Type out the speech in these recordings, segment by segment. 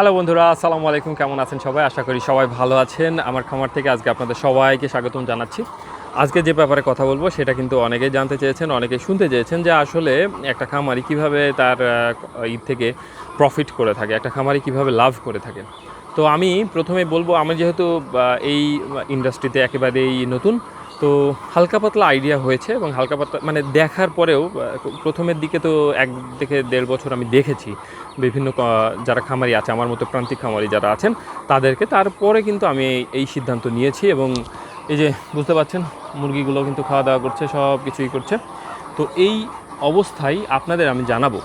Hello বন্ধুরা, আসসালামু আলাইকুম। কেমন আছেন সবাই? আশা করি সবাই ভালো আছেন। আমার খামার থেকে আজকে আপনাদের সবাইকে স্বাগতম জানাচ্ছি। আজকে যে ব্যাপারে কথা বলব, সেটা কিন্তু অনেকেই জানতে চেয়েছেন, অনেকেই শুনতে চেয়েছেন যে আসলে একটা খামারি কীভাবে তার ঈদ থেকে প্রফিট করে থাকে, একটা খামারি কীভাবে লাভ করে থাকে। তো আমি প্রথমে বলব, আমি যেহেতু এই ইন্ডাস্ট্রিতে একেবারেই নতুন তো হালকা পাতলা আইডিয়া হয়েছে এবং হালকা পাতলা মানে দেখার পরেও প্রথমের দিকে তো এক থেকে দেড় বছর আমি দেখেছি বিভিন্ন যারা খামারি আছে, আমার মতো প্রান্তিক খামারি যারা আছেন, তাদেরকে। তারপরে কিন্তু আমি এই- সিদ্ধান্ত নিয়েছি এবং এই যে বুঝতে পারছেন, মুরগিগুলো কিন্তু খাওয়া দাওয়া করছে, সব কিছুই করছে। তো এই অবস্থায় আপনাদের আমি জানাব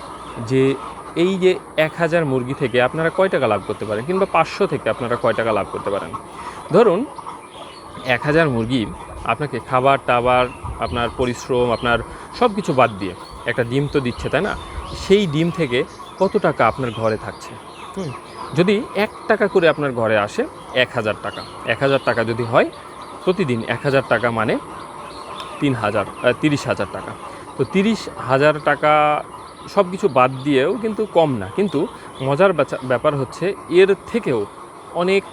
যে এই যে এক হাজার মুরগি থেকে আপনারা কয় টাকা লাভ করতে পারেন? কিংবা পাঁচশো থেকে আপনারা কয় টাকা লাভ করতে পারেন? ধরুন, এক হাজার মুরগি আপনাকে খাবার, টাবার, আপনার পরিশ্রম, আপনার সব কিছু বাদ দিয়ে একটা ডিম তো দিচ্ছে, তাই না? সেই ডিম থেকে কত টাকা আপনার ঘরে থাকছে? যদি এক টাকা করে আপনার ঘরে আসে এক হাজার টাকা। এক হাজার টাকা যদি হয়, প্রতিদিন এক হাজার টাকা মানে তিন হাজার তিরিশ হাজার টাকা। তো তিরিশ হাজার টাকা সব কিছু বাদ দিয়েও কিন্তু কম না। কিন্তু মজার ব্যাপার হচ্ছে এর থেকেও অনেক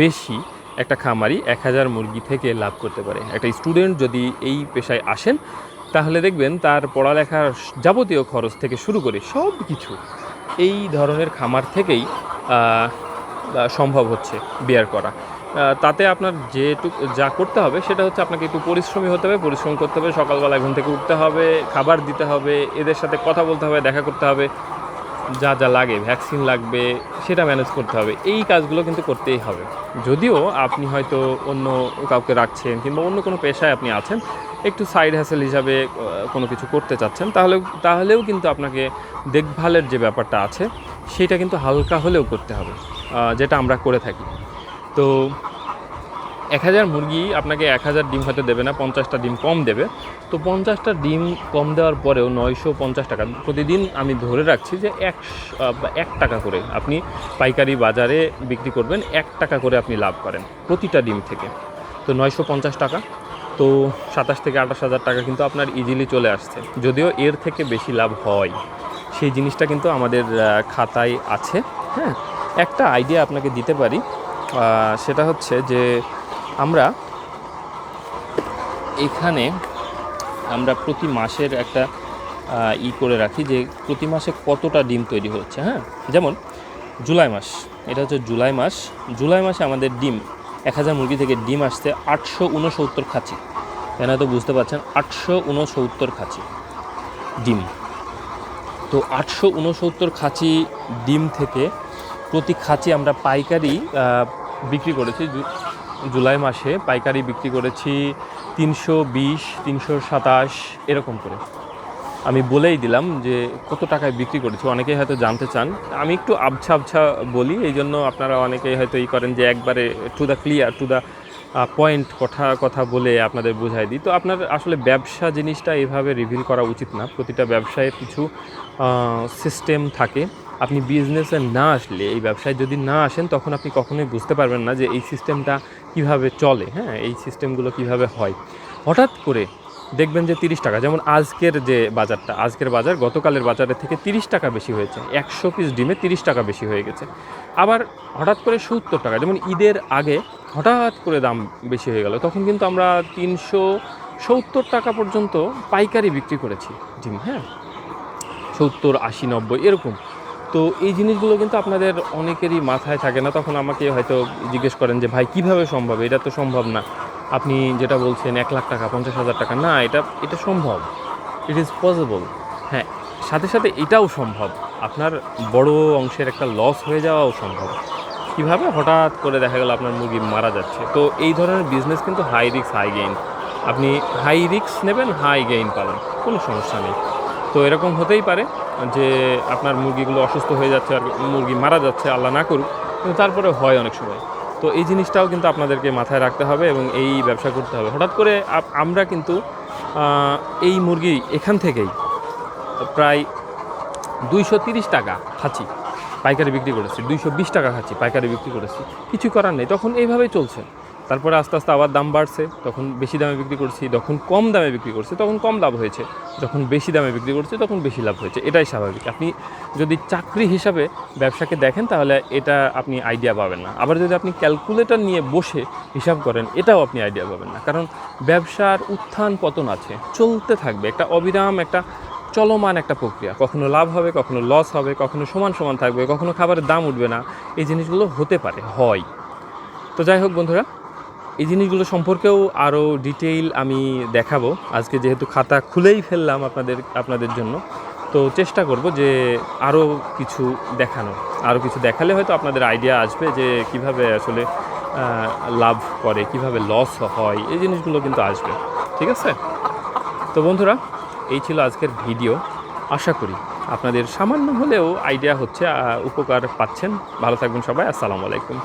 বেশি একটা খামারি এক হাজার মুরগি থেকে লাভ করতে পারে। একটা স্টুডেন্ট যদি এই পেশায় আসেন, তাহলে দেখবেন তার পড়ালেখার যাবতীয় খরচ থেকে শুরু করে সব কিছু এই ধরনের খামার থেকেই সম্ভব হচ্ছে বেয়ার করা। তাতে আপনার যেটুকু, যা করতে হবে সেটা হচ্ছে আপনাকে একটু পরিশ্রমী হতে হবে, পরিশ্রম করতে হবে, সকালবেলা ঘুম থেকে উঠতে হবে, খাবার দিতে হবে, এদের সাথে কথা বলতে হবে, দেখা করতে হবে। যা যা লাগে ভ্যাকসিন লাগবে, সেটা ম্যানেজ করতে হবে। এই কাজগুলো কিন্তু করতেই হবে। যদিও আপনি হয়তো অন্য কাউকে রাখছেন কিংবা অন্য কোনো পেশায় আপনি আছেন, একটু সাইড হ্যাসেল হিসাবে কোনো কিছু করতে চাচ্ছেন তাহলে তাহলেও কিন্তু আপনাকে দেখভালের যে ব্যাপারটা আছে, সেটা কিন্তু হালকা হলেও করতে হবে যেটা আমরা করে থাকি। তো এক হাজার মুরগি আপনাকে এক হাজার ডিম হয়তো দেবে না, পঞ্চাশটা ডিম কম দেবে। তো পঞ্চাশটা ডিম কম দেওয়ার পরেও নয়শো পঞ্চাশ টাকা প্রতিদিন আমি ধরে রাখছি যে এক এক টাকা করে আপনি পাইকারি বাজারে বিক্রি করবেন, এক টাকা করে আপনি লাভ করেন প্রতিটা ডিম থেকে। তো নয়শো পঞ্চাশ টাকা। তো সাতাশ থেকে আঠাশ হাজার টাকা কিন্তু আপনার ইজিলি চলে আসছে। যদিও এর থেকে বেশি লাভ হয়। সেই জিনিসটা কিন্তু আমাদের খাতায় আছে। হ্যাঁ একটা আইডিয়া আপনাকে দিতে পারি। সেটা হচ্ছে যে আমরা এখানে আমরা প্রতি মাসের একটা ই করে রাখি যে প্রতি মাসে কতটা ডিম তৈরি হচ্ছে হ্যাঁ? যেমন জুলাই মাস, এটা হচ্ছে জুলাই মাস। জুলাই মাসে আমাদের ডিম, এক হাজার মুরগি থেকে ডিম আসছে আটশো উনসত্তর খাঁচি। কেন তো বুঝতে পারছেন? আটশো উনসত্তর খাঁচি ডিম। তো আটশো উনসত্তর খাঁচি ডিম থেকে প্রতি খাঁচি আমরা পাইকারি বিক্রি করেছি। জুলাই মাসে পাইকারি বিক্রি করেছি তিনশো বিশ, তিনশো সাতাশ, এরকম করে। আমি বলেই দিলাম যে কত টাকায় বিক্রি করেছি, অনেকেই হয়তো জানতে চান। আমি একটু আবছা আবছা বলি, এই জন্য আপনারা অনেকেই হয়তো ই করেন যে একবারে to the clear to the point কথা কথা বলে আপনাদের বোঝাই দিই। তো আপনার আসলে ব্যবসা জিনিসটা এভাবে রিভিল করা উচিত না। প্রতিটা ব্যবসায় কিছু সিস্টেম থাকে। আপনি বিজনেসে না আসলে, এই ব্যবসায় যদি না আসেন, তখন আপনি কখনোই বুঝতে পারবেন না যে এই সিস্টেমটা কীভাবে চলে হ্যাঁ? এই সিস্টেমগুলো কীভাবে হয়। হঠাৎ করে দেখবেন যে তিরিশ টাকা, যেমন আজকের যে বাজারটা, আজকের বাজার গতকালের বাজারের থেকে তিরিশ টাকা বেশি হয়েছে, একশো পিস ডিমে তিরিশ টাকা বেশি হয়ে গেছে। আবার হঠাৎ করে সত্তর টাকা, যেমন ঈদের আগে হঠাৎ করে দাম বেশি হয়ে গেল, তখন কিন্তু আমরা তিনশো সত্তর টাকা পর্যন্ত পাইকারি বিক্রি করেছি ডিম হ্যাঁ? সত্তর, আশি, নব্বই, এরকম। তো এই জিনিসগুলো কিন্তু আপনাদের অনেকেরই মাথায় থাকে না। তখন আমাকে হয়তো জিজ্ঞেস করেন যে ভাই কীভাবে সম্ভব? এটা তো সম্ভব না। আপনি যেটা বলছেন এক লাখ টাকা পঞ্চাশ হাজার টাকা না এটা এটা সম্ভব। ইট ইজ পসিবল হ্যাঁ সাথে সাথে এটাও সম্ভব। আপনার বড় অংশের একটা লস হয়ে যাওয়াও সম্ভব। কীভাবে? হঠাৎ করে দেখা গেল আপনার মুরগি মারা যাচ্ছে। তো এই ধরনের বিজনেস কিন্তু হাই রিক্স হাই গেইন আপনি হাই রিক্স নেবেন হাই গেইন পাবেন। কোনো সমস্যা নেই। তো এরকম হতেই পারে যে আপনার মুরগিগুলো অসুস্থ হয়ে যাচ্ছে আর মুরগি মারা যাচ্ছে, আল্লাহ না করুক, কিন্তু তারপরে হয় অনেক সময়। তো এই জিনিসটাও কিন্তু আপনাদেরকে মাথায় রাখতে হবে এবং এই ব্যবসা করতে হবে। হঠাৎ করে আমরা কিন্তু এই মুরগি এখান থেকেই প্রায় দুইশো টাকা খাচ্ছি, পাইকারি বিক্রি করেছি। দুইশো বিশ টাকা খাচ্ছি, পাইকারি বিক্রি করেছি। কিছু করার নেই। তখন এইভাবেই চলছে। তারপরে আস্তে আস্তে আবার দাম বাড়ছে, তখন বেশি দামে বিক্রি করছি, যখন কম দামে বিক্রি করছি, তখন কম লাভ হয়েছে। যখন বেশি দামে বিক্রি করছি, তখন বেশি লাভ হয়েছে। এটাই স্বাভাবিক। আপনি যদি চাকরি হিসাবে ব্যবসাকে দেখেন, তাহলে এটা আপনি আইডিয়া পাবেন না। আবার যদি আপনি ক্যালকুলেটর নিয়ে বসে হিসাব করেন, এটাও আপনি আইডিয়া পাবেন না। কারণ ব্যবসার উত্থান পতন আছে, চলতে থাকবে। একটা অবিরাম, একটা চলমান একটা প্রক্রিয়া। কখনো লাভ হবে, কখনো লস হবে, কখনো সমান সমান থাকবে, কখনো খাবারের দাম উঠবে না। এই জিনিসগুলো হতে পারে, হয়। তো যাই হোক বন্ধুরা এই জিনিসগুলো সম্পর্কেও আরও ডিটেইল আমি দেখাবো। আজকে যেহেতু খাতা খুলেই ফেললাম আপনাদের আপনাদের জন্য। তো চেষ্টা করব যে আরও কিছু দেখানো আরও কিছু দেখালে হয়তো আপনাদের আইডিয়া আসবে যে কীভাবে আসলে লাভ করে, কীভাবে লস হয়, এই জিনিসগুলো কিন্তু আসবে। ঠিক আছে? তো বন্ধুরা, এই ছিল আজকের ভিডিও আশা করি আপনাদের সামান্য হলেও আইডিয়া হচ্ছে উপকার পাচ্ছেন। ভালো থাকবেন সবাই, আসসালামু আলাইকুম।